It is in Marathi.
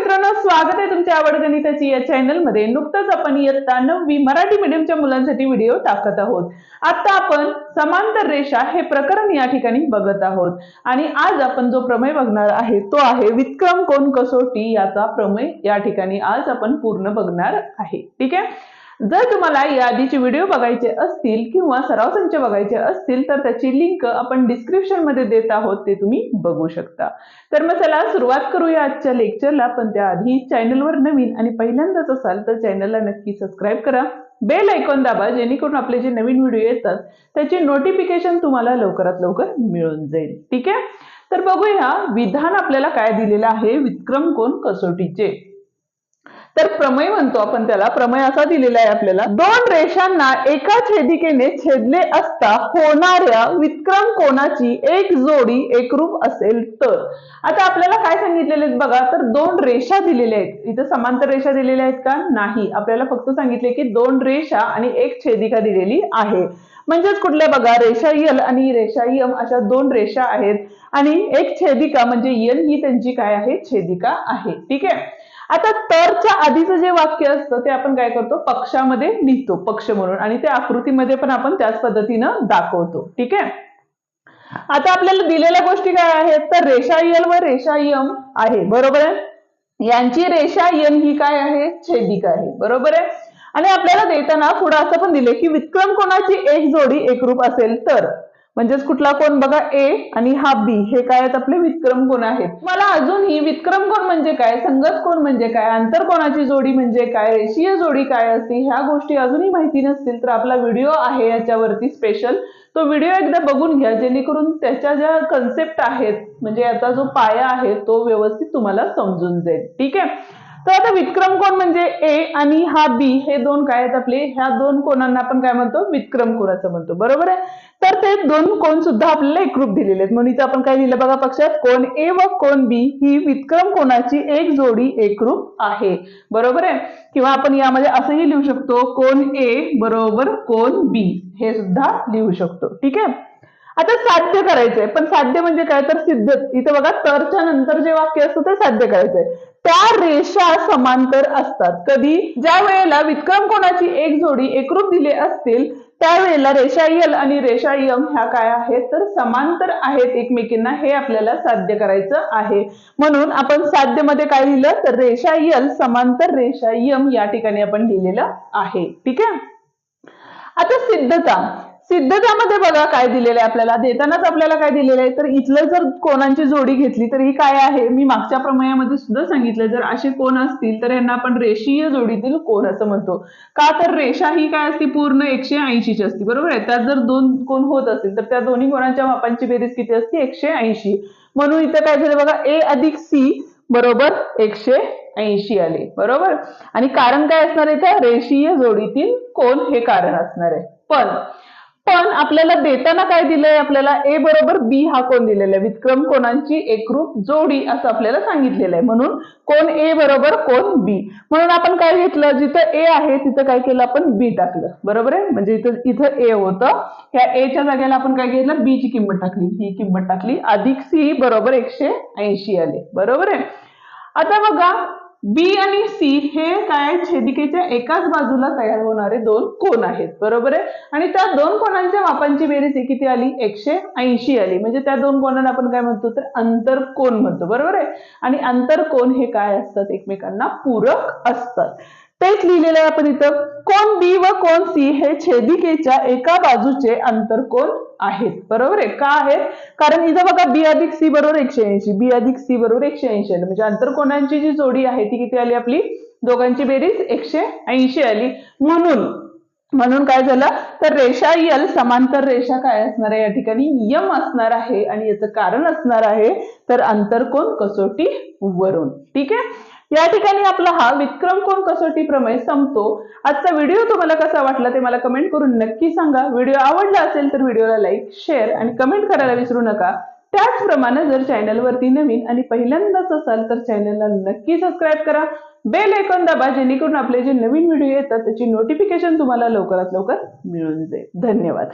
मित्रांनो स्वागत आहे तुमच्या आवड गणिताची या चॅनलमध्ये नुकतंच आपण इयत्ता नववी मराठी मीडियमच्या मुलांसाठी व्हिडिओ टाकत आहोत. आता आपण समांतर रेषा हे प्रकरण या ठिकाणी बघत आहोत. आणि आज आपण जो प्रमेय बघणार आहे तो आहे विक्रम कोण कसोटी याचा प्रमेय या ठिकाणी आज आपण पूर्ण बघणार आहे. ठीक आहे? जर तुम्हाला या आधीचे व्हिडिओ बघायचे असतील किंवा सराव संच बघायचे असतील तर त्याची लिंक आपण डिस्क्रिप्शनमध्ये देत आहोत ते तुम्ही बघू शकता. तर मग चला सुरुवात करूया आजच्या लेक्चरला पण त्याआधी चॅनलवर नवीन आणि पहिल्यांदाच असाल तर चॅनलला नक्की सबस्क्राईब करा. बेल ऐकून दाबा जेणेकरून आपले जे नवीन व्हिडिओ येतात त्याचे नोटिफिकेशन तुम्हाला लवकरात लवकर मिळून जाईल. ठीक आहे? तर बघूया विधान आपल्याला काय दिलेलं आहे विक्रम कोण कसोटीचे? तर प्रमेय म्हणतो आपण त्याला. प्रमेय असा दिलेला आहे आपल्याला. दोन रेषांना एका छेदिकेने छेदले असता होणाऱ्या विक्रम कोणाची एक जोडी एकरूप असेल तर. आता आपल्याला काय सांगितलेले आहेत बघा? तर दोन रेषा दिलेल्या आहेत. इथं समांतर रेषा दिलेल्या आहेत का? नाही. आपल्याला फक्त सांगितले की दोन रेषा आणि एक छेदिका दिलेली आहे. म्हणजेच कुठल्या बघा? रेषा यल आणि रेषा यम अशा दोन रेषा आहेत. आणि एक छेदिका म्हणजे यल ही त्यांची काय आहे? छेदिका आहे. ठीक आहे? आता तरच्या आधीचं जे वाक्य असतं ते आपण काय करतो? पक्षामध्ये लिहितो पक्ष म्हणून. आणि ते आकृतीमध्ये पण आपण त्याच पद्धतीनं दाखवतो. ठीक आहे? आता आपल्याला दिलेल्या गोष्टी काय आहेत? तर रेषा यल व रेषा यम आहे. बरोबर आहे? यांची रेषायन ही काय आहे? छेदिका आहे. बरोबर आहे? आणि आपल्याला देताना पुढं असं पण दिले की विक्रम कोणाची एक जोडी एकरूप असेल तर? म्हणजेच कुठला कोण बघा ए आणि हा बी हे काय आहेत आपले विक्रम कोण आहेत? मला अजूनही विक्रम कोण म्हणजे काय संगत कोण म्हणजे काय आंतर कोणाची जोडी म्हणजे काय रेषीय जोडी काय असते ह्या गोष्टी अजूनही माहिती नसतील तर आपला व्हिडिओ आहे याच्यावरती स्पेशल तो व्हिडिओ एकदा बघून घ्या जेणेकरून त्याच्या ज्या कन्सेप्ट आहेत म्हणजे याचा जो पाया आहे तो व्यवस्थित तुम्हाला समजून जाईल. ठीक आहे? तर आता विक्रम कोण म्हणजे ए आणि हा बी हे दोन काय आहेत आपले? ह्या दोन कोणांना आपण काय म्हणतो? विक्रम कोण असं म्हणतो. बरोबर आहे? तर ते दोन कोण सुद्धा आपल्याला एकरूप दिलेले आहेत. म्हणून इथं आपण काय लिहिलं बघा पक्षात? कोण ए व कोण बी ही विक्रम कोणाची एक जोडी एकरूप आहे. बरोबर आहे? किंवा आपण यामध्ये असंही लिहू शकतो कोण ए बरोबर कोण बी हे सुद्धा लिहू शकतो. ठीक आहे? आता साध्य करायचंय. पण साध्य म्हणजे काय? तर सिद्ध इथे बघा तरच्या नंतर जे वाक्य असतं ते साध्य करायचंय. त्या रेषा समांतर असतात. कधी? ज्या वेळेला विक्रम कोणाची एक जोडी एकरूप दिले असतील त्यावेळेला रेषा यल आणि रेषा यम ह्या काय आहेत? तर समांतर आहेत एकमेकींना. हे आपल्याला साध्य करायचं आहे. म्हणून आपण साध्यमध्ये काय लिहिलं? तर रेषा यल समांतर रेषा यम या ठिकाणी आपण लिहिलेलं आहे. ठीक आहे? आता सिद्धता. सिद्धतामध्ये बघा काय दिलेलं आहे आपल्याला. देतानाच आपल्याला काय दिलेलं आहे? तर इथलं जर कोणांची जोडी घेतली तर ही काय आहे? मी मागच्या प्रमेयामध्ये सुद्धा सांगितलं जर असे कोण असतील तर यांना आपण रेषीय जोडीतील कोण असं म्हणतो. का तर रेषा ही काय असते? पूर्ण एकशे ऐंशीची असते बरोबर आहे? त्यात जर दोन कोण होत असतील तर त्या दोन्ही कोणाच्या मापांची बेरीज किती असते? एकशे ऐंशी. म्हणून इथं काय झालं बघा ए अधिक सी बरोबर एकशे ऐंशी आले बरोबर? आणि कारण काय असणार आहे त्या रेषीय जोडीतील कोण हे कारण असणार आहे. पण पण आपल्याला देताना काय दिलंय? आपल्याला ए बरोबर बी हा कोण दिलेला आहे? विक्रम कोणांची एकरूप जोडी असं आपल्याला सांगितलेलं आहे. म्हणून कोण ए बरोबर कोण बी म्हणून आपण काय घेतलं? जिथं ए आहे तिथं काय केलं? आपण बी टाकलं. बरोबर आहे? म्हणजे इथं इथं ए होतं. ह्या एच्या जागेला आपण काय घेतलं? बी ची किंमत टाकली. ही किंमत टाकली. अधिक सी बरोबर एकशे ऐंशी आले. बरोबर आहे? आता बघा बी आणि सी हे काय छेदिकेच्या एकाच बाजूला तयार होणारे दोन कोण आहेत. बरोबर आहे? आणि त्या दोन कोणांच्या मापांची बेरीज किती आली? एकशे ऐंशी आली. म्हणजे त्या दोन कोणांना आपण काय म्हणतो तर अंतर कोण म्हणतो. बरोबर आहे? आणि अंतर कोण हे काय असतात? एकमेकांना पूरक असतात. तेच लिहिलेलं आहे आपण इथं. कोण बी व कोण सी हे छेदिकेच्या एका बाजूचे अंतर कोण आहेत? बरोबर आहे? का आहेत? कारण इथं बघा बी अधिक सी बरोबर एकशे ऐंशी बी अधिक सी बरोबर एकशे ऐंशी आली. म्हणजे अंतरकोणांची जी जोडी आहे ती किती आली आपली? दोघांची बेरीज एकशे ऐंशी आली. म्हणून म्हणून काय झालं? तर रेषा यल समांतर रेषा काय असणार आहे? या ठिकाणी यम असणार आहे. आणि याचं कारण असणार आहे तर अंतरकोण कसोटी वरून. ठीक आहे? या ठिकाणी आपला हा विक्रम कोण कसोटी प्रमेय संपतो. आजचा व्हिडिओ तुम्हाला कसा वाटला ते मला कमेंट करून नक्की सांगा. व्हिडिओ आवडला असेल तर व्हिडिओला लाईक शेअर आणि कमेंट करायला विसरू नका. त्याचप्रमाणे जर चॅनलवरती नवीन आणि पहिल्यांदाच असाल तर चॅनलला नक्की सबस्क्राईब करा. बेल ऐकून दाबा जेणेकरून आपले जे नवीन व्हिडिओ येतात त्याची नोटिफिकेशन तुम्हाला लवकरात लवकर मिळून जाईल. धन्यवाद.